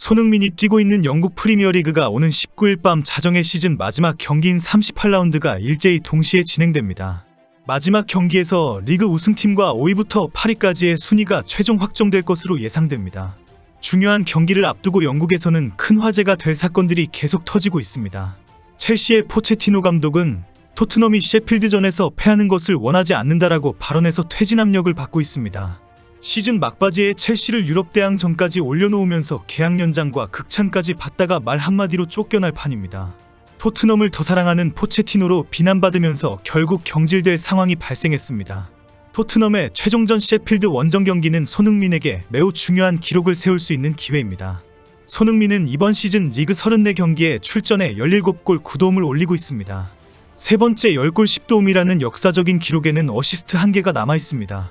손흥민이 뛰고 있는 영국 프리미어리그가 오는 19일 밤 자정의 시즌 마지막 경기인 38라운드가 일제히 동시에 진행됩니다. 마지막 경기에서 리그 우승팀과 5위부터 8위까지의 순위가 최종 확정될 것으로 예상됩니다. 중요한 경기를 앞두고 영국에서는 큰 화제가 될 사건들이 계속 터지고 있습니다. 첼시의 포체티노 감독은 토트넘이 셰필드전에서 패하는 것을 원하지 않는다라고 발언해서 퇴진 압력을 받고 있습니다. 시즌 막바지에 첼시를 유럽 대항 전까지 올려놓으면서 계약 연장과 극찬까지 받다가 말 한마디로 쫓겨날 판입니다. 토트넘을 더 사랑하는 포체티노로 비난받으면서 결국 경질될 상황이 발생했습니다. 토트넘의 최종전 셰필드 원정 경기는 손흥민에게 매우 중요한 기록을 세울 수 있는 기회입니다. 손흥민은 이번 시즌 리그 34경기에 출전해 17골 9도움을 올리고 있습니다. 세 번째 10골 10도움이라는 역사적인 기록에는 어시스트 1개가 남아 있습니다.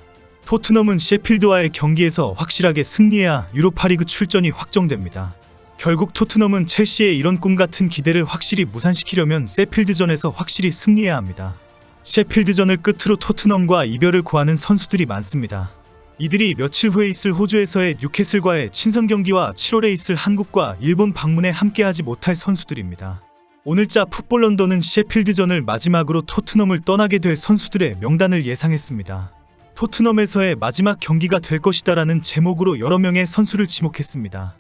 토트넘은 셰필드와의 경기에서 확실하게 승리해야 유로파리그 출전이 확정됩니다. 결국 토트넘은 첼시의 이런 꿈 같은 기대를 확실히 무산시키려면 세필드전에서 확실히 승리해야 합니다. 셰필드전을 끝으로 토트넘과 이별을 고하는 선수들이 많습니다. 이들이 며칠 후에 있을 호주에서의 뉴캐슬과의 친선 경기와 7월에 있을 한국과 일본 방문에 함께하지 못할 선수들입니다. 오늘자 풋볼 런던은 셰필드전을 마지막으로 토트넘을 떠나게 될 선수들의 명단을 예상했습니다. 토트넘에서의 마지막 경기가 될 것이다라는 제목으로 여러 명의 선수를 지목했습니다.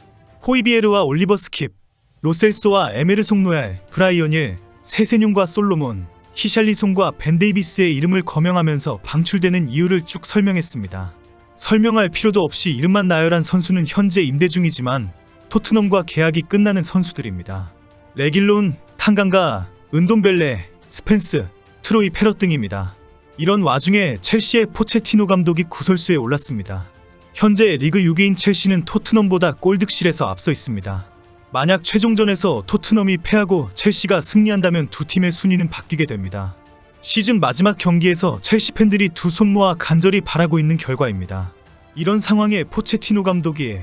호이비에르와 올리버 스킵, 로셀소와 에메르송 노얄, 브라이언일, 세세뇽과 솔로몬, 히샬리송과 벤 데이비스의 이름을 거명하면서 방출되는 이유를 쭉 설명했습니다. 설명할 필요도 없이 이름만 나열한 선수는 현재 임대 중이지만 토트넘과 계약이 끝나는 선수들입니다. 레길론, 탕강가, 은돈벨레, 스펜스, 트로이 페럿 등입니다. 이런 와중에 첼시의 포체티노 감독이 구설수에 올랐습니다. 현재 리그 6위인 첼시는 토트넘보다 골득실에서 앞서 있습니다. 만약 최종전에서 토트넘이 패하고 첼시가 승리한다면 두 팀의 순위는 바뀌게 됩니다. 시즌 마지막 경기에서 첼시 팬들이 두 손 모아 간절히 바라고 있는 결과입니다. 이런 상황에 포체티노 감독이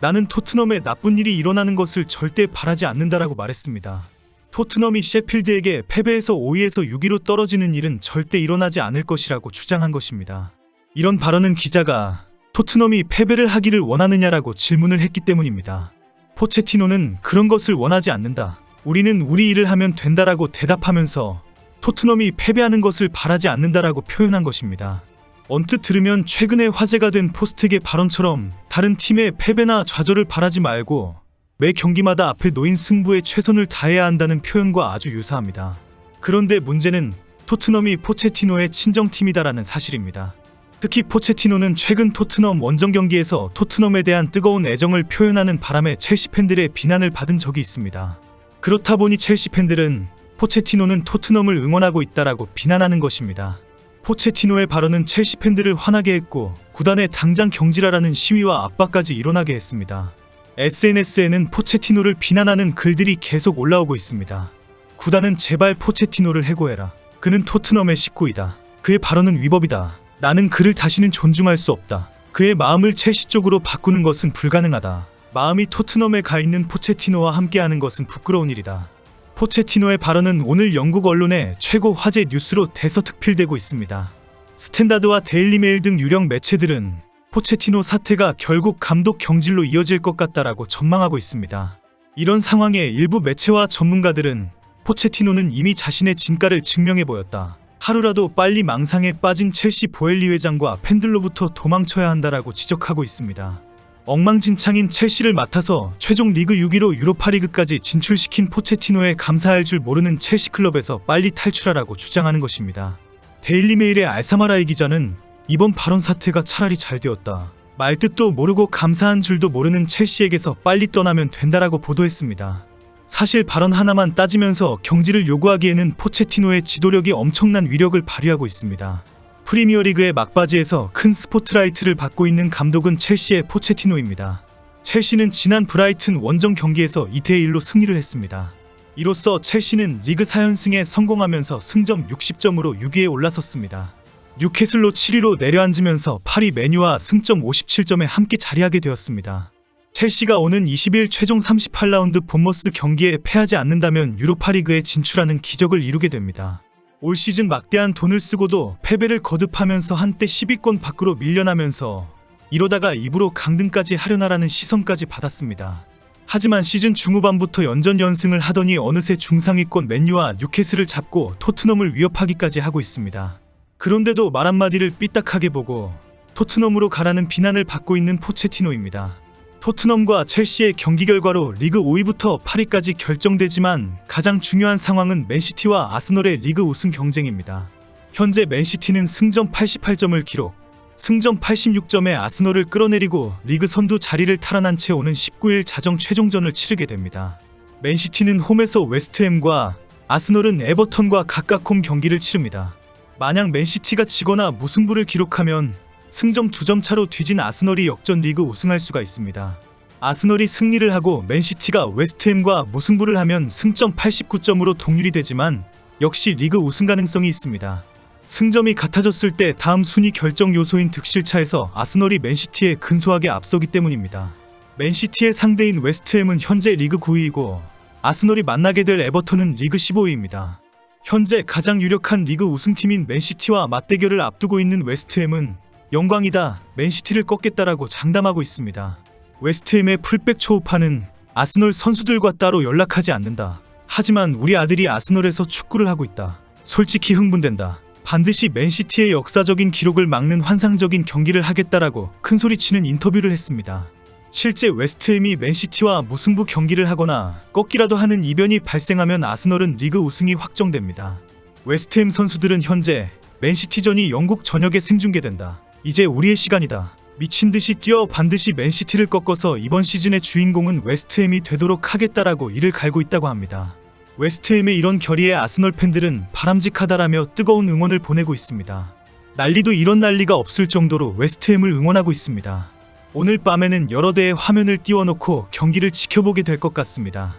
나는 토트넘에 나쁜 일이 일어나는 것을 절대 바라지 않는다라고 말했습니다. 토트넘이 셰필드에게 패배해서 5위에서 6위로 떨어지는 일은 절대 일어나지 않을 것이라고 주장한 것입니다. 이런 발언은 기자가 토트넘이 패배를 하기를 원하느냐라고 질문을 했기 때문입니다. 포체티노는 그런 것을 원하지 않는다. 우리는 우리 일을 하면 된다라고 대답하면서 토트넘이 패배하는 것을 바라지 않는다라고 표현한 것입니다. 언뜻 들으면 최근에 화제가 된 포스텍의 발언처럼 다른 팀의 패배나 좌절을 바라지 말고 매 경기마다 앞에 놓인 승부에 최선을 다해야 한다는 표현과 아주 유사합니다. 그런데 문제는 토트넘이 포체티노의 친정팀이다라는 사실입니다. 특히 포체티노는 최근 토트넘 원정 경기에서 토트넘에 대한 뜨거운 애정을 표현하는 바람에 첼시 팬들의 비난을 받은 적이 있습니다. 그렇다 보니 첼시 팬들은 포체티노는 토트넘을 응원하고 있다라고 비난하는 것입니다. 포체티노의 발언은 첼시 팬들을 화나게 했고 구단에 당장 경질하라는 시위와 압박까지 일어나게 했습니다. SNS에는 포체티노를 비난하는 글들이 계속 올라오고 있습니다. 구단은 제발 포체티노를 해고해라. 그는 토트넘의 식구이다. 그의 발언은 위법이다. 나는 그를 다시는 존중할 수 없다. 그의 마음을 첼시 쪽으로 바꾸는 것은 불가능하다. 마음이 토트넘에 가 있는 포체티노와 함께하는 것은 부끄러운 일이다. 포체티노의 발언은 오늘 영국 언론의 최고 화제 뉴스로 대서특필되고 있습니다. 스탠다드와 데일리메일 등 유력 매체들은 포체티노 사태가 결국 감독 경질로 이어질 것 같다라고 전망하고 있습니다. 이런 상황에 일부 매체와 전문가들은 포체티노는 이미 자신의 진가를 증명해 보였다. 하루라도 빨리 망상에 빠진 첼시 보엘리 회장과 팬들로부터 도망쳐야 한다라고 지적하고 있습니다. 엉망진창인 첼시를 맡아서 최종 리그 6위로 유로파리그까지 진출시킨 포체티노에 감사할 줄 모르는 첼시 클럽에서 빨리 탈출하라고 주장하는 것입니다. 데일리메일의 알사마라이 기자는 이번 발언 사태가 차라리 잘 되었다. 말뜻도 모르고 감사한 줄도 모르는 첼시에게서 빨리 떠나면 된다라고 보도했습니다. 사실 발언 하나만 따지면서 경질을 요구하기에는 포체티노의 지도력이 엄청난 위력을 발휘하고 있습니다. 프리미어리그의 막바지에서 큰 스포트라이트를 받고 있는 감독은 첼시의 포체티노입니다. 첼시는 지난 브라이튼 원정 경기에서 2대1로 승리를 했습니다. 이로써 첼시는 리그 4연승에 성공하면서 승점 60점으로 6위에 올라섰습니다. 뉴캐슬로 7위로 내려앉으면서 8위 메뉴와 승점 57점에 함께 자리하게 되었습니다. 첼시가 오는 20일 최종 38라운드 본머스 경기에 패하지 않는다면 유로파리그에 진출하는 기적을 이루게 됩니다. 올 시즌 막대한 돈을 쓰고도 패배를 거듭하면서 한때 10위권 밖으로 밀려나면서 이러다가 입으로 강등까지 하려나라는 시선까지 받았습니다. 하지만 시즌 중후반부터 연전 연승을 하더니 어느새 중상위권 맨유와 뉴캐슬을 잡고 토트넘을 위협하기까지 하고 있습니다. 그런데도 말 한마디를 삐딱하게 보고 토트넘으로 가라는 비난을 받고 있는 포체티노입니다. 토트넘과 첼시의 경기 결과로 리그 5위부터 8위까지 결정되지만 가장 중요한 상황은 맨시티와 아스널의 리그 우승 경쟁입니다. 현재 맨시티는 승점 88점을 기록, 승점 86점에 아스널을 끌어내리고 리그 선두 자리를 탈환한 채 오는 19일 자정 최종전을 치르게 됩니다. 맨시티는 홈에서 웨스트햄과 아스널은 에버턴과 각각 홈 경기를 치릅니다. 만약 맨시티가 지거나 무승부를 기록하면 승점 2점 차로 뒤진 아스널이 역전 리그 우승할 수가 있습니다. 아스널이 승리를 하고 맨시티가 웨스트햄과 무승부를 하면 승점 89점으로 동률이 되지만 역시 리그 우승 가능성이 있습니다. 승점이 같아졌을 때 다음 순위 결정 요소인 득실차에서 아스널이 맨시티에 근소하게 앞서기 때문입니다. 맨시티의 상대인 웨스트햄은 현재 리그 9위이고 아스널이 만나게 될 에버턴은 리그 15위입니다. 현재 가장 유력한 리그 우승팀인 맨시티와 맞대결을 앞두고 있는 웨스트햄은 영광이다 맨시티를 꺾겠다라고 장담하고 있습니다. 웨스트햄의 풀백 초우파는 아스널 선수들과 따로 연락하지 않는다. 하지만 우리 아들이 아스널에서 축구를 하고 있다. 솔직히 흥분된다. 반드시 맨시티의 역사적인 기록을 막는 환상적인 경기를 하겠다라고 큰소리치는 인터뷰를 했습니다. 실제 웨스트햄이 맨시티와 무승부 경기를 하거나 꺾기라도 하는 이변이 발생하면 아스널은 리그 우승이 확정됩니다. 웨스트햄 선수들은 현재 맨시티전이 영국 전역에 생중계된다. 이제 우리의 시간이다. 미친 듯이 뛰어 반드시 맨시티를 꺾어서 이번 시즌의 주인공은 웨스트햄이 되도록 하겠다라고 이를 갈고 있다고 합니다. 웨스트햄의 이런 결의에 아스널 팬들은 바람직하다라며 뜨거운 응원을 보내고 있습니다. 난리도 이런 난리가 없을 정도로 웨스트햄을 응원하고 있습니다. 오늘 밤에는 여러 대의 화면을 띄워놓고 경기를 지켜보게 될 것 같습니다.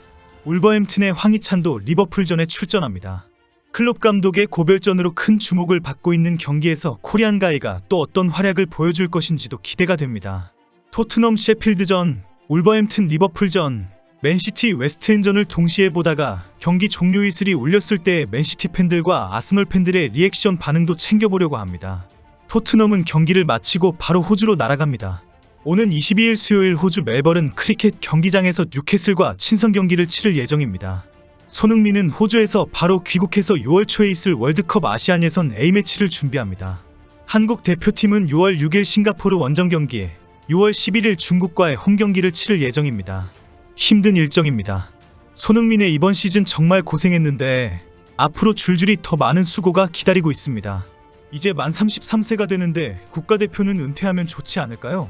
울버햄튼의 황희찬도 리버풀전에 출전합니다. 클롭 감독의 고별전으로 큰 주목을 받고 있는 경기에서 코리안 가이가 또 어떤 활약을 보여줄 것인지도 기대가 됩니다. 토트넘 셰필드전, 울버햄튼 리버풀전, 맨시티 웨스트햄전을 동시에 보다가 경기 종료 휘슬이 울렸을 때 맨시티 팬들과 아스널 팬들의 리액션 반응도 챙겨보려고 합니다. 토트넘은 경기를 마치고 바로 호주로 날아갑니다. 오는 22일 수요일 호주 멜버른 크리켓 경기장에서 뉴캐슬과 친선 경기를 치를 예정입니다. 손흥민은 호주에서 바로 귀국해서 6월 초에 있을 월드컵 아시안 예선 A매치를 준비합니다. 한국 대표팀은 6월 6일 싱가포르 원정 경기에 6월 11일 중국과의 홈 경기를 치를 예정입니다. 힘든 일정입니다. 손흥민의 이번 시즌 정말 고생했는데 앞으로 줄줄이 더 많은 수고가 기다리고 있습니다. 이제 만 33세가 되는데 국가대표는 은퇴하면 좋지 않을까요?